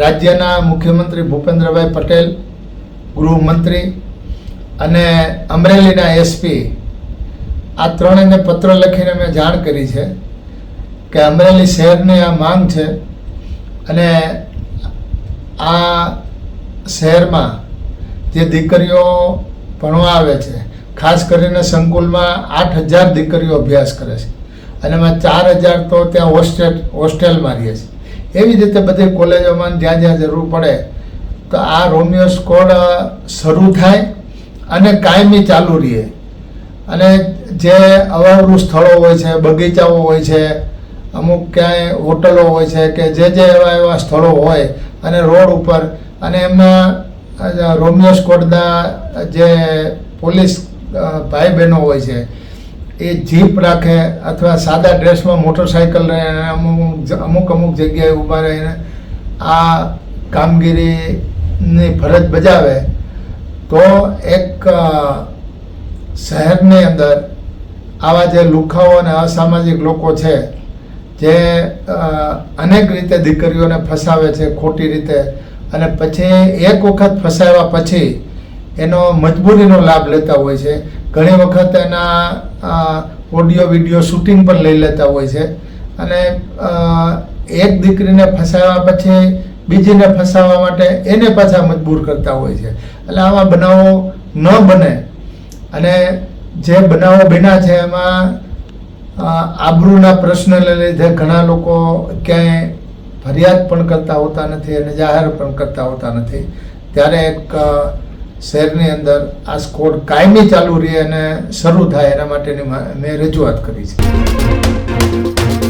રાજ્યના મુખ્યમંત્રી ભૂપેન્દ્રભાઈ પટેલ, ગૃહમંત્રી અને અમરેલીના એસપી આ ત્રણેયને પત્ર લખીને મેં જાણ કરી છે કે અમરેલી શહેરની આ માંગ છે અને આ શહેરમાં જે દીકરીઓ ભણવા આવે છે, ખાસ કરીને સંકુલમાં આઠ હજાર દીકરીઓ અભ્યાસ કરે છે અને એમાં ચાર હજાર તો ત્યાં હોસ્ટેલ, હોસ્ટેલમાં રહે છે. એવી રીતે બધી કોલેજોમાં જ્યાં જ્યાં જરૂર પડે, તો આ રોમિયો સ્કોડ શરૂ થાય અને કાયમી ચાલુ રહે. અને જે અવાવરું સ્થળો હોય છે, બગીચાઓ હોય છે, અમુક ક્યાંય હોટલો હોય છે કે જે જે એવા એવા સ્થળો હોય અને રોડ ઉપર, અને એમાં રોમિયો સ્કોડના જે પોલીસ ભાઈ બહેનો હોય છે એ જીપ રાખે અથવા સાદા ડ્રેસમાં મોટરસાઇકલ રહે અને અમુક અમુક અમુક જગ્યાએ ઊભા રહીને આ કામગીરીની ફરજ બજાવે, તો એક શહેરની અંદર આવા જે લુખાઓ અને અસામાજિક લોકો છે, જે અનેક રીતે દીકરીઓને ફસાવે છે ખોટી રીતે અને પછી એક વખત ફસાવ્યા પછી એનો મજબૂરીનો લાભ લેતા હોય છે. ઘણી વખત એના ઓડિયો વીડિયો શૂટિંગ પણ લઈ લેતા હોય છે. અને એક દીકરીને ફસાવ્યા પછી બીજીને ફસાવવા માટે એને પાછા મજબૂર કરતા હોય છે. એટલે આવા બનાવો ન બને. અને જે બનાવો બન્યા છે એમાં આબરૂના પ્રશ્નને લીધે ઘણા લોકો ક્યાંય ફરિયાદ પણ કરતા હોતા નથી અને જાહેર પણ કરતા હોતા નથી. ત્યારે એક શહેરની અંદર આ સ્કોડ કાયમી ચાલુ રહે અને શરૂ થાય એના માટેની મેં રજૂઆત કરી છે.